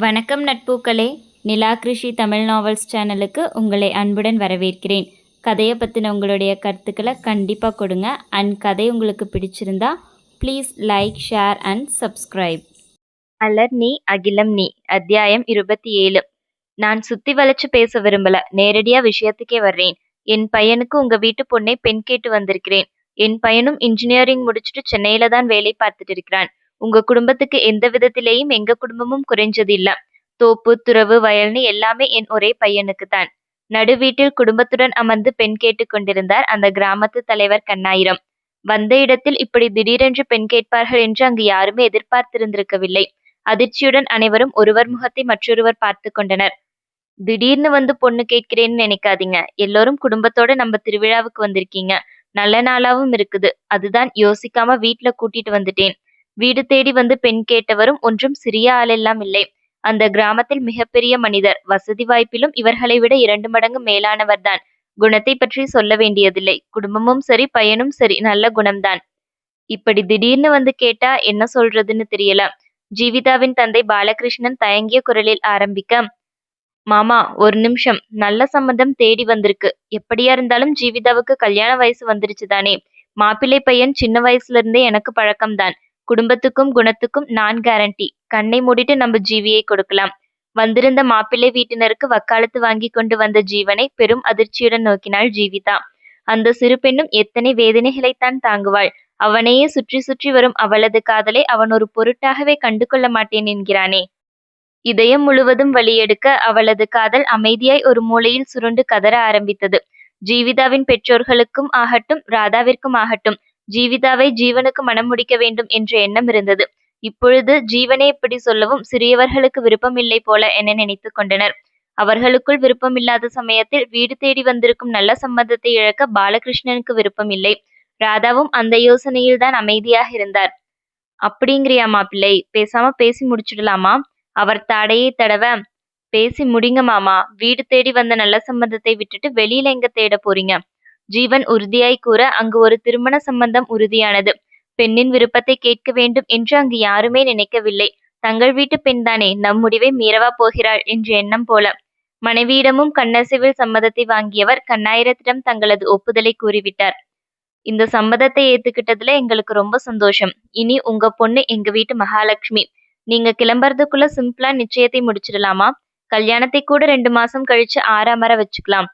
வணக்கம் நட்பூக்களே. நிலா கிருஷி தமிழ் நாவல்ஸ் சேனலுக்கு உங்களை அன்புடன் வரவேற்கிறேன். கதையை பற்றின உங்களுடைய கருத்துக்களை கண்டிப்பாக கொடுங்க. அண்ட் கதை உங்களுக்கு பிடிச்சிருந்தா please like share and subscribe அலர் நீ அகிலம் நீ. அத்தியாயம் இருபத்தி ஏழு. நான் சுத்தி வளைச்சு பேச விரும்பல. நேரடியாக விஷயத்துக்கே வர்றேன். என் பையனுக்கு உங்க வீட்டு பொண்ணை பெண் கேட்டு வந்திருக்கிறேன். என் பையனும் இன்ஜினியரிங் முடிச்சுட்டு சென்னையில தான் வேலை பார்த்துட்டு இருக்கிறான். உங்க குடும்பத்துக்கு எந்த விதத்திலேயும் எங்க குடும்பமும் குறைஞ்சது இல்ல. தோப்பு துறவு வயல்னு எல்லாமே என் ஒரே பையனுக்கு தான் நடு வீட்டில் குடும்பத்துடன் அமர்ந்து பெண் கேட்டுக் கொண்டிருந்தார் அந்த கிராமத்து தலைவர் கண்ணாயிரம். வந்த இடத்தில் இப்படி திடீரென்று பெண் கேட்பார்கள் என்று அங்கு யாருமே எதிர்பார்த்திருந்திருக்கவில்லை. அதிர்ச்சியுடன் அனைவரும் ஒருவர் முகத்தை மற்றொருவர் பார்த்து கொண்டனர். திடீர்னு வந்து பொண்ணு கேட்கிறேன்னு நினைக்காதீங்க. எல்லோரும் குடும்பத்தோட நம்ம திருவிழாவுக்கு வந்திருக்கீங்க. நல்ல நாளாவும் இருக்குது. அதுதான் யோசிக்காம வீட்ல கூட்டிட்டு வந்துட்டேன். வீடு தேடி வந்து பெண் கேட்டவரும் ஒன்றும் சிறிய ஆளெல்லாம் இல்லை. அந்த கிராமத்தில் மிகப்பெரிய மனிதர். வசதி வாய்ப்பிலும் இவர்களை விட இரண்டு மடங்கு மேலானவர்தான் குணத்தை பற்றி சொல்ல வேண்டியதில்லை. குடும்பமும் சரி பையனும் சரி நல்ல குணம்தான். இப்படி திடீர்னு வந்து கேட்டா என்ன சொல்றதுன்னு தெரியல ஜீவிதாவின் தந்தை பாலகிருஷ்ணன் தயங்கிய குரலில் ஆரம்பிக்க மாமா ஒரு நிமிஷம். நல்ல சம்மந்தம் தேடி வந்திருக்கு. எப்படியா இருந்தாலும் ஜீவிதாவுக்கு கல்யாண வயசு வந்துருச்சு தானே மாப்பிள்ளை பையன் சின்ன வயசுல இருந்தே எனக்கு பழக்கம்தான். குடும்பத்துக்கும் குணத்துக்கும் நான் கேரண்டி கண்ணை மூடிட்டு நம்ம ஜீவியை கொடுக்கலாம். வந்திருந்த மாப்பிள்ளை வீட்டினருக்கு வக்காலத்து வாங்கி கொண்டு வந்த ஜீவனை பெரும் அதிர்ச்சியுடன் நோக்கினாள் ஜீவிதா. அந்த சிறு பெண்ணும் எத்தனை வேதனைகளைத்தான் தாங்குவாள். அவனையே சுற்றி சுற்றி வரும் அவளது காதலை அவன் ஒரு பொருட்டாகவே கண்டு கொள்ள மாட்டேன் என்கிறானே. இதயம் முழுவதும் வழியெடுக்க அவளது காதல் அமைதியாய் ஒரு மூலையில் சுருண்டு கதற ஆரம்பித்தது. ஜீவிதாவின் பெற்றோர்களுக்கும் ஆகட்டும் ராதாவிற்கும் ஆகட்டும் ஜீவிதாவை ஜீவனுக்கு மனம் முடிக்க வேண்டும் என்ற எண்ணம் இருந்தது. இப்பொழுது ஜீவனே இப்படி சொல்லவும் சிறியவர்களுக்கு விருப்பமில்லை போல என நினைத்து கொண்டனர். அவர்களுக்குள் விருப்பமில்லாத சமயத்தில் வீடு தேடி வந்திருக்கும் நல்ல சம்பந்தத்தை இழக்க பாலகிருஷ்ணனுக்கு விருப்பம் இல்லை ராதாவும் அந்த யோசனையில் தான் அமைதியாக இருந்தார். அப்படிங்கிறியா மாப்பிள்ளை பேசாம பேசி முடிச்சிடலாமா? அவர் தாடையை தடவ பேசி முடிங்க மாமா. வீடு தேடி வந்த நல்ல சம்பந்தத்தை விட்டுட்டு வெளியில எங்க தேட போறீங்க? ஜீவன் உறுதியாய் கூற அங்கு ஒரு திருமண சம்பந்தம் உறுதியானது. பெண்ணின் விருப்பத்தை கேட்க வேண்டும் என்று அங்கு யாருமே நினைக்கவில்லை. தங்கள் வீட்டு பெண்தானே நம் முடிவை மீறவா போகிறாள் என்ற எண்ணம் போல. மனைவியிடமும் கண்ணசைவில் சம்மதத்தை வாங்கியவர் கண்ணாயிரத்திடம் தங்களது ஒப்புதலை கூறிவிட்டார். இந்த சம்மதத்தை ஏத்துக்கிட்டதுல எங்களுக்கு ரொம்ப சந்தோஷம். இனி உங்க பொண்ணு எங்க வீட்டு மகாலட்சுமி. நீங்க கிளம்புறதுக்குள்ள சிம்பிளா நிச்சயத்தை முடிச்சிடலாமா? கல்யாணத்தை கூட ரெண்டு மாசம் கழிச்சு ஆறாமற வச்சுக்கலாம்.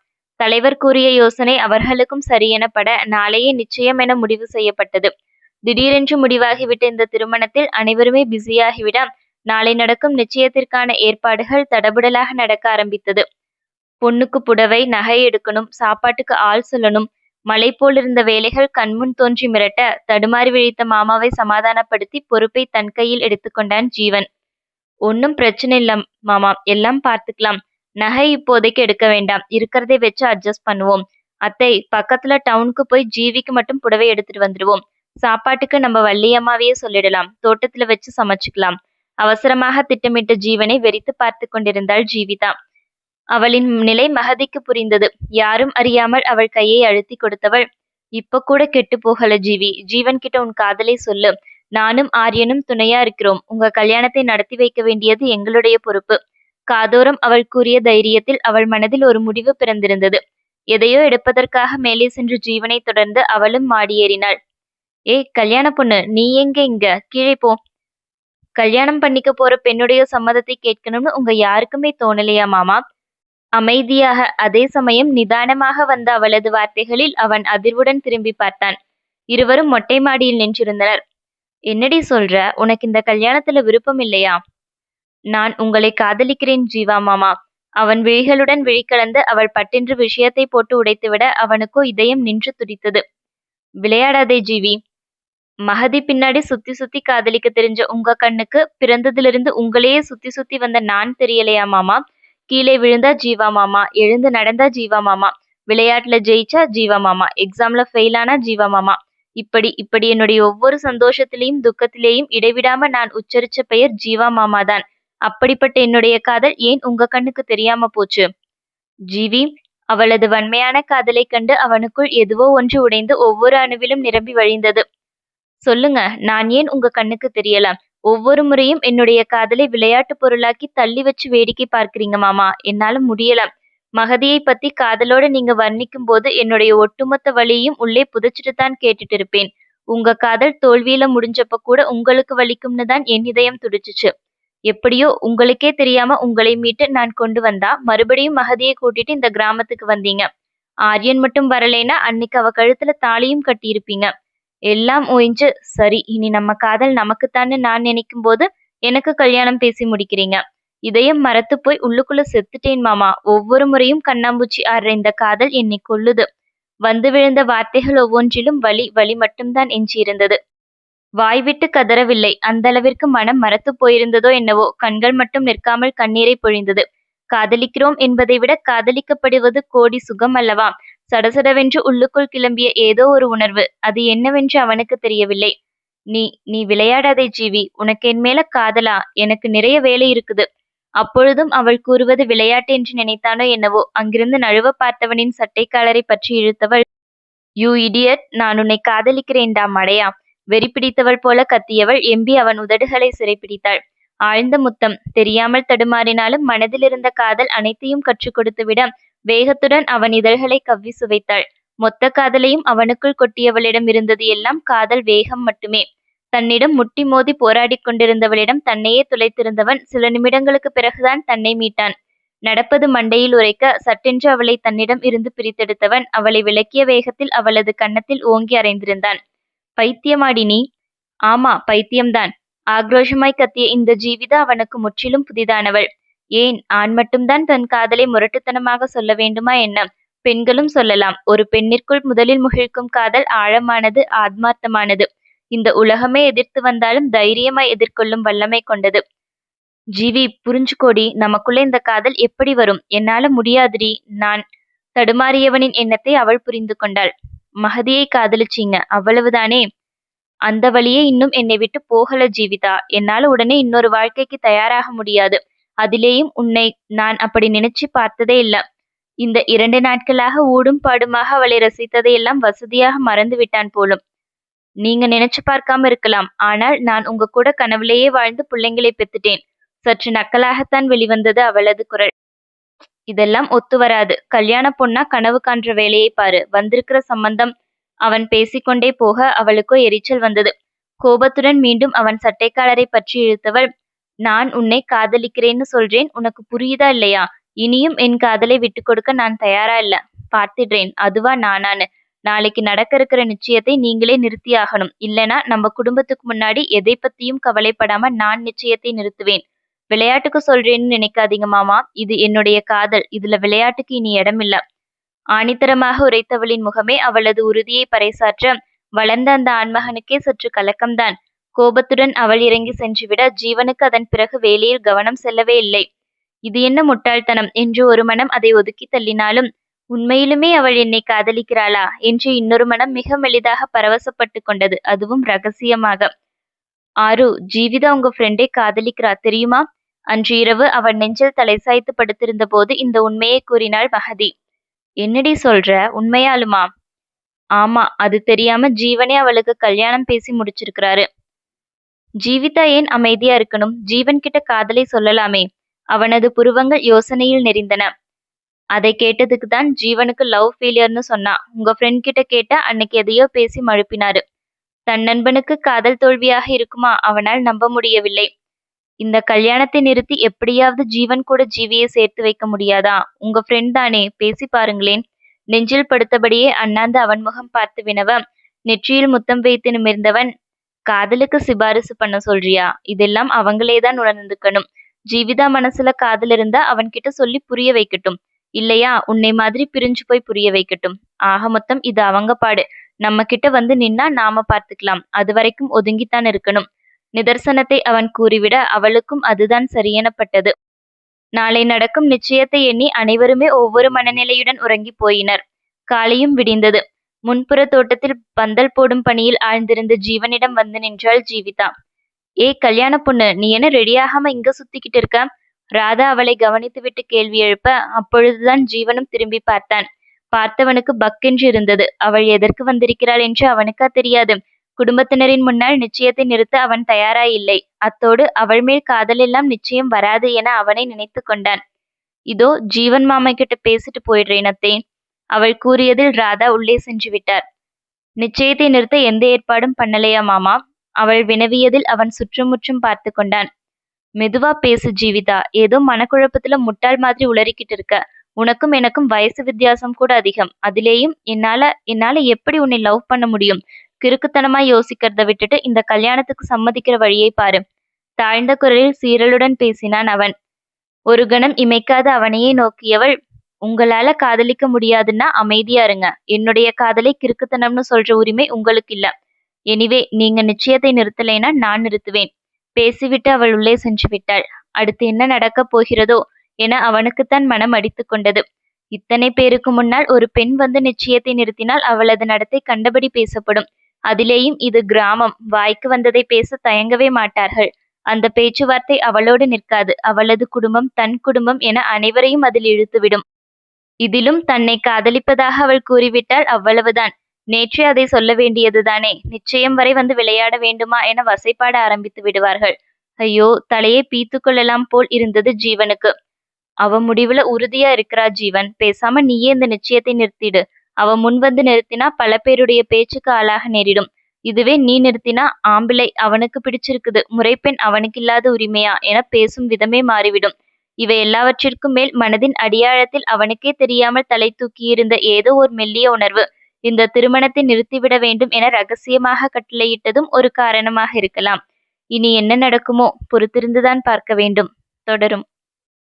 தலைவர் கூறிய யோசனை அவர்களுக்கும் சரியெனப்பட நாளையே நிச்சயம் என முடிவு செய்யப்பட்டது. திடீரென்று முடிவாகிவிட்ட இந்த திருமணத்தில் அனைவருமே பிஸியாகிவிட நாளை நடக்கும் நிச்சயத்திற்கான ஏற்பாடுகள் தடபுடலாக நடக்க ஆரம்பித்தது. பொண்ணுக்கு புடவை நகை எடுக்கணும் சாப்பாட்டுக்கு ஆள் சொல்லணும் மலை போல் இருந்த வேலைகள் கண்முன் தோன்றி மிரட்ட தடுமாறி விழித்த மாமாவை சமாதானப்படுத்தி பொறுப்பை தன் கையில் எடுத்துக்கொண்டான் ஜீவன். ஒன்னும் பிரச்சனை இல்ல மாமா எல்லாம் பார்த்துக்கலாம். நகை இப்போதைக்கு எடுக்க வேண்டாம். இருக்கிறதை வச்சு அட்ஜஸ்ட் பண்ணுவோம். அத்தை பக்கத்துல டவுனுக்கு போய் ஜீவிக்கு மட்டும் புடவை எடுத்துட்டு வந்துடுவோம் சாப்பாட்டுக்கு நம்ம வள்ளியம்மாவையே சொல்லிடலாம். தோட்டத்துல வச்சு சமைச்சுக்கலாம். அவசரமாக திட்டமிட்ட ஜீவனை வெறித்து பார்த்து கொண்டிருந்தாள் ஜீவிதா. அவளின் நிலை மகதிக்கு புரிந்தது. யாரும் அறியாமல் அவள் கையை அழுத்தி கொடுத்தவள் இப்ப கூட கெட்டு போகல ஜீவி. ஜீவன் கிட்ட உன் காதலை சொல்லு. நானும் ஆரியனும் துணையா இருக்கிறோம். உங்க கல்யாணத்தை நடத்தி வைக்க வேண்டியது எங்களுடைய பொறுப்பு. காதோரம் அவள் கூறிய தைரியத்தில் அவள் மனதில் ஒரு முடிவு பிறந்திருந்தது. எதையோ எடுப்பதற்காக மேலே சென்று ஜீவனை தொடர்ந்து அவளும் மாடியேறினாள். ஏய் கல்யாண பொண்ணு நீ எங்க இங்க? கீழே போ. கல்யாணம் பண்ணிக்க போற பெண்ணுடைய சம்மதத்தை கேட்கணும்னு உங்க யாருக்குமே தோணலையா மாமா? அமைதியாக அதே சமயம் நிதானமாக வந்த அவளது வார்த்தைகளில் அவன் அதிர்வுடன் திரும்பி பார்த்தான். இருவரும் மொட்டை மாடியில் நின்றிருந்தனர். என்னடி சொல்ற? உனக்கு இந்த கல்யாணத்துல விருப்பம் இல்லையா? நான் உங்களை காதலிக்கிறேன் ஜீவா மாமா. அவன் விழிகளுடன் விழிக்கலந்து அவள் பட்டென்று விஷயத்தை போட்டு உடைத்துவிட அவனுக்கோ இதயம் நின்று துடித்தது. விளையாடாதே ஜீவி. மகதி பின்னாடி சுத்தி சுத்தி காதலிக்க தெரிஞ்ச உங்க கண்ணுக்கு பிறந்ததிலிருந்து உங்களையே சுத்தி சுத்தி வந்த நான் தெரியலையா மாமா? கீழே விழுந்தா ஜீவா மாமா எழுந்து நடந்தா ஜீவா மாமா விளையாட்டுல ஜெயிச்சா ஜீவா மாமா எக்ஸாம்ல ஃபெயில் ஆனா ஜீவா மாமா. இப்படி இப்படி என்னுடைய ஒவ்வொரு சந்தோஷத்திலையும் துக்கத்திலேயும் இடைவிடாம நான் உச்சரிச்ச பெயர் ஜீவா மாமா தான் அப்படிப்பட்ட என்னுடைய காதல் ஏன் உங்க கண்ணுக்கு தெரியாம போச்சு? ஜீவி அவளது வன்மையான காதலை கண்டு அவனுக்குள் எதுவோ ஒன்று உடைந்து ஒவ்வொரு அணுவிலும் நிரம்பி வழிந்தது. சொல்லுங்க நான் ஏன் உங்க கண்ணுக்கு தெரியலாம் ஒவ்வொரு முறையும் என்னுடைய காதலை விளையாட்டு பொருளாக்கி தள்ளி வச்சு வேடிக்கை பார்க்கிறீங்க மாமா. என்னால முடியல. மகதியை பத்தி காதலோட நீங்க வர்ணிக்கும் போது என்னுடைய ஒட்டுமொத்த வழியையும் உள்ளே புதைச்சிட்டு தான் கேட்டுட்டு இருப்பேன். உங்க காதல் தோல்வியில முடிஞ்சப்ப கூட உங்களுக்கு வலிக்கும்னு தான் என் இதயம் துடிச்சுச்சு. எப்படியோ உங்களுக்கே தெரியாம உங்களை மீட்டு நான் கொண்டு வந்தா மறுபடியும் மகதியை கூட்டிட்டு இந்த கிராமத்துக்கு வந்தீங்க. ஆரியன் மட்டும் வரலைன்னா அன்னைக்கு அவ கழுத்துல தாலியும் கட்டியிருப்பீங்க. எல்லாம் ஓய்ஞ்சு சரி இனி நம்ம காதல் நமக்குத்தான்னு நான் நினைக்கும் போது எனக்கு கல்யாணம் பேசி முடிக்கிறீங்க. இதயம் மரத்து போய் உள்ளுக்குள்ள செத்துட்டேன் மாமா. ஒவ்வொரு முறையும் கண்ணாம்பூச்சி ஆடுற இந்த காதல் என்னை கொல்லுது. வந்து விழுந்த வார்த்தைகள் ஒவ்வொன்றிலும் வலி வலி மட்டும்தான் எஞ்சியிருந்தது. வாய் விட்டு கதறவில்லை. அந்த அளவிற்கு மனம் மரத்து போயிருந்ததோ என்னவோ கண்கள் மட்டும் நிற்காமல் கண்ணீரை பொழிந்தது. காதலிக்கிறோம் என்பதை விட காதலிக்கப்படுவது கோடி சுகம் அல்லவா? சடசடவென்று உள்ளுக்குள் கிளம்பிய ஏதோ ஒரு உணர்வு. அது என்னவென்று அவனுக்கு தெரியவில்லை. நீ நீ விளையாடாதே ஜீவி. உனக்கு என் மேல காதலா? எனக்கு நிறைய வேலை இருக்குது. அப்பொழுதும் அவள் கூறுவது விளையாட்டு என்று நினைத்தானோ என்னவோ அங்கிருந்து நழுவ பார்த்தவனின் சட்டைக்காலரை பற்றி இழுத்தவள் யூ இடியட் நான் உன்னை காதலிக்கிறேன்டா மடையா? வெறி பிடித்தவள் போல கத்தியவள் எம்பி அவன் உதடுகளை சிறைப்பிடித்தாள். ஆழ்ந்த முத்தம். தெரியாமல் தடுமாறினாலும் மனதில் இருந்த காதல் அனைத்தையும் கற்றுக் கொடுத்துவிட வேகத்துடன் அவன் இதழ்களை கவ்வி சுவைத்தாள். மொத்த காதலையும் அவனுக்குள் கொட்டியவளிடம் இருந்தது எல்லாம் காதல் வேகம் மட்டுமே. தன்னிடம் முட்டி மோதி போராடிக் கொண்டிருந்தவளிடம் தன்னையே துளைத்திருந்தவன் சில நிமிடங்களுக்கு பிறகுதான் தன்னை மீட்டான். நடப்பது மண்டையில் உரைக்க சட்டென்று அவளை தன்னிடம் இருந்து பிரித்தெடுத்தவன் அவளை விளக்கிய வேகத்தில் அவளது கன்னத்தில் ஓங்கி அறைந்திருந்தான். பைத்தியமாடி நீ. ஆமா பைத்தியம்தான். ஆக்ரோஷமாய் கத்திய இந்த ஜீவிதா அவனுக்கு முற்றிலும் புதிதானவள். ஏன் ஆண் மட்டும்தான் தன் காதலை முரட்டுத்தனமாக சொல்ல வேண்டுமா என்ன? பெண்களும் சொல்லலாம். ஒரு பெண்ணிற்குள் முதலில் முகிழ்க்கும் காதல் ஆழமானது ஆத்மார்த்தமானது. இந்த உலகமே எதிர்த்து வந்தாலும் தைரியமாய் எதிர்கொள்ளும் வல்லமை கொண்டது. ஜீவி புரிஞ்சுக்கோடி நமக்குள்ள இந்த காதல் எப்படி வரும்? என்னால முடியாதுடி. நான் தடுமாறியவனின் எண்ணத்தை அவள் புரிந்து கொண்டாள். மகதியை காதலிச்சீங்க. அவ்வளவுதானே? அந்த வழியே இன்னும் என்னை விட்டு போகல ஜீவிதா. என்னால உடனே இன்னொரு வாழ்க்கைக்கு தயாராக முடியாது. அதிலேயும் உன்னை நான் அப்படி நினைச்சு பார்த்ததே இல்ல. இந்த இரண்டு நாட்களாக ஊடும் பாடுமாக அவளை ரசித்ததையெல்லாம் வசதியாக மறந்து விட்டான் போலும். நீங்க நினைச்சு பார்க்காம இருக்கலாம். ஆனால் நான் உங்க கூட கனவுலேயே வாழ்ந்து பிள்ளைங்களை பெத்துட்டேன் சற்று நக்கலாகத்தான் வெளிவந்தது அவளது குரல். இதெல்லாம் ஒத்து வராது. கல்யாண பொண்ணா கனவு காண்ற வேலையை பாரு. வந்திருக்கிற சம்பந்தம் அவன் பேசிக்கொண்டே போக அவளுக்கோ எரிச்சல் வந்தது. கோபத்துடன் மீண்டும் அவன் சட்டைக்காலரை பற்றி இழுத்தவள் நான் உன்னை காதலிக்கிறேன்னு சொல்றேன். உனக்கு புரியுதா இல்லையா? இனியும் என் காதலை விட்டு கொடுக்க நான் தயாரா இல்ல. பார்த்திடுறேன். அதுவா நானானு நாளைக்கு நடக்க இருக்கிற நிச்சயத்தை நீங்களே நிறுத்தியாகணும். இல்லனா நம்ம குடும்பத்துக்கு முன்னாடி எதை பத்தியும் கவலைப்படாம நான் நிச்சயத்தை நிறுத்துவேன். விளையாட்டுக்கு சொல்றேன்னு நினைக்காதீங்க மாமா. இது என்னுடைய காதல். இதுல விளையாட்டுக்கு இனி இடமில்ல ஆணித்தரமாக உரைத்தவளின் முகமே அவளது உறுதியை பறைசாற்ற வளர்ந்த அந்த ஆண்மகனுக்கே சற்று கலக்கம்தான். கோபத்துடன் அவள் இறங்கி சென்றுவிட ஜீவனுக்கு அதன் பிறகு வேலையில் கவனம் செல்லவே இல்லை. இது என்ன முட்டாள்தனம்? என்று ஒரு மனம் அதை ஒதுக்கி தள்ளினாலும் உண்மையிலுமே அவள் என்னை காதலிக்கிறாளா? என்று இன்னொரு மனம் மிக மெளிதாக பரவசப்பட்டு கொண்டது. அதுவும் ரகசியமாக. ஆரு ஜீவிதா உங்க ஃப்ரெண்டை காதலிக்கிறா தெரியுமா? அன்று இரவு அவன் நெஞ்சில் தலை சாய்த்து படுத்திருந்த போது இந்த உண்மையை கூறினாள் மகதி. என்னடி சொல்ற? உண்மையாலுமா? ஆமா அது தெரியாம ஜீவனே அவளுக்கு கல்யாணம் பேசி முடிச்சிருக்கிறாரு. ஜீவிதா ஏன் அமைதியா இருக்கணும்? ஜீவன் கிட்ட காதலை சொல்லலாமே. அவனது புருவங்கள் யோசனையில் நெறிந்தன அதை கேட்டதுக்கு தான் ஜீவனுக்கு லவ் ஃபெயிலியர்னு சொன்னா. உங்க ஃப்ரெண்ட் கிட்ட கேட்டா அன்னைக்கு எதையோ பேசி மழுப்பினாரு. தன் நண்பனுக்கு காதல் தோல்வியாக இருக்குமா? அவனால் நம்ப முடியவில்லை. இந்த கல்யாணத்தை நிறுத்தி எப்படியாவது ஜீவன் கூட ஜீவியை சேர்த்து வைக்க முடியாதா? உங்க ஃப்ரெண்ட் தானே. பேசி பாருங்களேன். நெஞ்சில் படுத்தபடியே அண்ணாந்து அவன் முகம் பார்த்து வினவ நெற்றியில் முத்தம் வைத்து நிமிர்ந்தவன் காதலுக்கு சிபாரிசு பண்ண சொல்றியா? இதெல்லாம் அவங்களே தான் உணர்ந்துக்கணும். ஜீவிதா மனசுல காதல் இருந்தா அவன்கிட்ட சொல்லி புரிய வைக்கட்டும். இல்லையா? உன்னை மாதிரி பிரிஞ்சு போய் புரிய வைக்கட்டும். ஆக மொத்தம் இது அவங்க பாடு. நம்ம கிட்ட வந்து நின்னா நாம பார்த்துக்கலாம். அது வரைக்கும் ஒதுங்கித்தான் இருக்கணும். நிதர்சனத்தை அவன் கூறிவிட அவளுக்கும் அதுதான் சரியெனப்பட்டது. நாளை நடக்கும் நிச்சயத்தை எண்ணி அனைவருமே ஒவ்வொரு மனநிலையுடன் உறங்கி போயினர். காலையும் விடிந்தது. முன்புற தோட்டத்தில் பந்தல் போடும் பணியில் ஆழ்ந்திருந்த ஜீவனிடம் வந்து நின்றாள் ஜீவிதா. ஏ கல்யாண பொண்ணு நீ என்ன ரெடியாகாம இங்க சுத்திக்கிட்டு இருக்க ராதா அவளை கவனித்துவிட்டு கேள்வி எழுப்ப அப்பொழுதுதான் ஜீவனும் திரும்பி பார்த்தான். பார்த்தவனுக்கு பக்கென்று இருந்தது. அவள் எதற்கு வந்திருக்கிறாள் என்று அவனுக்கா தெரியாது. குடும்பத்தினரின் முன்னால் நிச்சயத்தை நிறுத்த அவன் தயாராயில்லை. அத்தோடு அவள் மேல் காதலெல்லாம் நிச்சயம் வராது என அவனை நினைத்து கொண்டான். இதோ ஜீவன் மாமா கிட்ட பேசிட்டு போயிடுறேன் அத்தே. அவள் கூறியதில் ராதா உள்ளே சென்று விட்டார். நிச்சயத்தை நிறுத்த எந்த ஏற்பாடும் பண்ணலையா மாமா? அவள் வினவியதில் அவன் சுற்றுமுற்றும் பார்த்து கொண்டான். மெதுவா பேசு ஜீவிதா. ஏதோ மனக்குழப்பத்துல முட்டாள் மாதிரி உளறிக்கிட்டு இருக்க. உனக்கும் எனக்கும் வயசு வித்தியாசம் கூட அதிகம். அதிலேயும் என்னால என்னால எப்படி உன்னை லவ் பண்ண முடியும்? கிறுக்குத்தனமா யோசிக்கிறத விட்டுட்டு இந்த கல்யாணத்துக்கு சம்மதிக்கிற வழியை பாரு. தாழ்ந்த குரலில் சீரலுடன் பேசினான் அவன். ஒரு கணம் இமைக்காத அவனையே நோக்கியவள் உங்களால காதலிக்க முடியாதுன்னா அமைதியா இருங்க. என்னுடைய காதலை கிறுக்குத்தனம்னு சொல்ற உரிமை உங்களுக்கு இல்ல. எனிவே நீங்க நிச்சயத்தை நிறுத்தலைன்னா நான் நிறுத்துவேன். பேசிவிட்டு அவள் உள்ளே சென்று விட்டாள். அடுத்து என்ன நடக்கப் போகிறதோ? என அவனுக்குத்தான் மனம் அடித்துக் கொண்டது. இத்தனை பேருக்கு முன்னால் ஒரு பெண் வந்து நிச்சயத்தை நிறுத்தினால் அவளது நடத்தை கண்டபடி பேசப்படும். அதிலேயும் இது கிராமம். வாய்க்கு வந்ததை பேச தயங்கவே மாட்டார்கள். அந்த பேச்சுவார்த்தை அவளோடு நிற்காது. அவளது குடும்பம் தன் குடும்பம் என அனைவரையும் அதில் இழுத்துவிடும். இதிலும் தன்னை காதலிப்பதாக அவள் கூறிவிட்டால் அவ்வளவுதான். நேற்றே அதை சொல்ல வேண்டியதுதானே. நிச்சயம் வரை வந்து விளையாட வேண்டுமா என வசைப்பாட ஆரம்பித்து விடுவார்கள். ஐயோ தலையை பீத்து கொள்ளலாம் போல் இருந்தது ஜீவனுக்கு. அவ முடிவுல உறுதியா இருக்கிறா ஜீவன். பேசாம நீயே இந்த நிச்சயத்தை நிறுத்திடு. அவ முன் வந்து நிறுத்தினா பல பேருடைய பேச்சுக்கு ஆளாக நேரிடும். இதுவே நீ நிறுத்தினா ஆம்பிளை அவனுக்கு பிடிச்சிருக்குது. முறைப்பெண் அவனுக்கு இல்லாத உரிமையா என பேசும் விதமே மாறிவிடும். இவை எல்லாவற்றிற்கும் மேல் மனதின் அடியாழத்தில் அவனுக்கே தெரியாமல் தலை தூக்கியிருந்த ஏதோ ஒரு மெல்லிய உணர்வு. இந்த திருமணத்தை நிறுத்திவிட வேண்டும் என ரகசியமாக கட்டளையிட்டதும் ஒரு காரணமாக இருக்கலாம். இனி என்ன நடக்குமோ பொறுத்திருந்துதான் பார்க்க வேண்டும். தொடரும்.